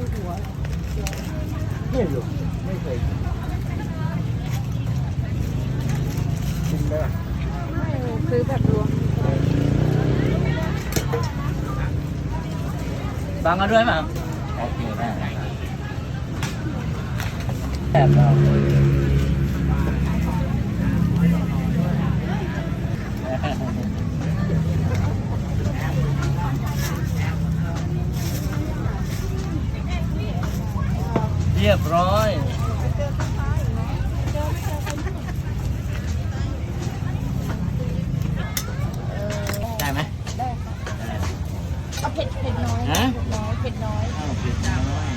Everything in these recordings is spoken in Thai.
ไม่รู้ไม่เคยกินกินได้ปะไม่ซื้อแบบรวมบังกันด้วยมั้งโอเคได้ได้แบบเรา รียบร้อยได้ไหมได้ค่ะเอาเผ็ดเผ็ดน้อยฮะเผ็ดน้อยเผ็ดน้อยอ้าวเผ็ดน้อย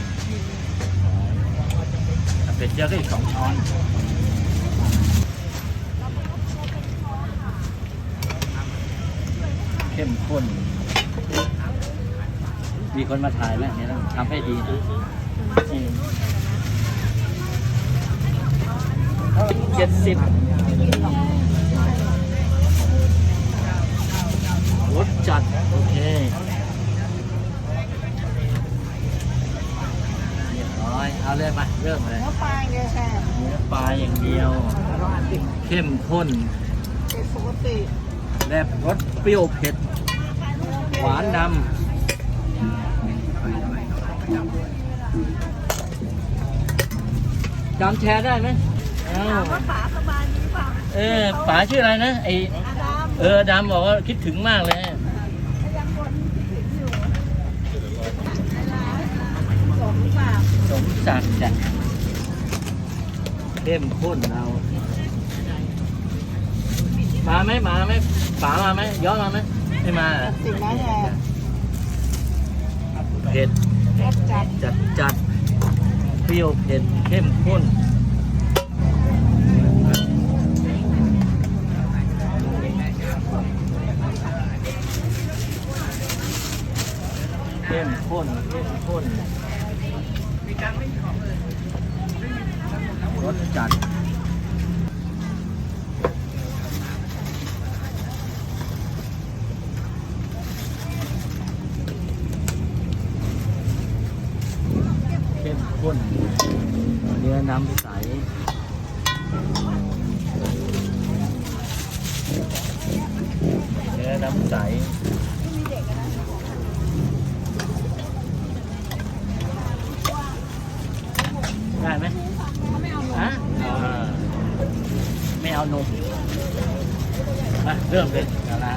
ถ้าเผ็ดเยอะก็อีกสองช้อนเข้มข้นมีคนมาถ่ายแล้วเนี่ยต้องทำให้ดีนะ เจ็ดสิบรสจัด โอเคเรียบร้อย เอาเลยมาเริ่มเลยเนื้อปลาอย่างเดียวค่ะเนื้อปลาอย่างเดียว เข้มข้นเป็นปกติและรสเปรี้ยวเผ็ด หวานนำ จำแชร์ได้ไหมอ้าวว่าป๋าสบายดีเปล่าเออป๋าชื่ออะไรนะไออาดามเออดำบอกว่าคิดถึงมากเลยยังคนคิดอยู่สมปากสมศักดิ์จ้ะเข้มข้นเรามาไหมมาไหมป๋ามาไหมย้อนมาไหมไม่มาเหรอสิ่งนั้นแหละเผ็ดรสจัดจัดจัดเป รี้ยวเผ็ดเข้มข้นเข้มข้นเข้มข้นรสจัดเข้มข้นเนื้อน้ำใสเนื้อน้ำใสได้ไหมไม่เอานมไม่เอานมมาเริ่มเลยนารา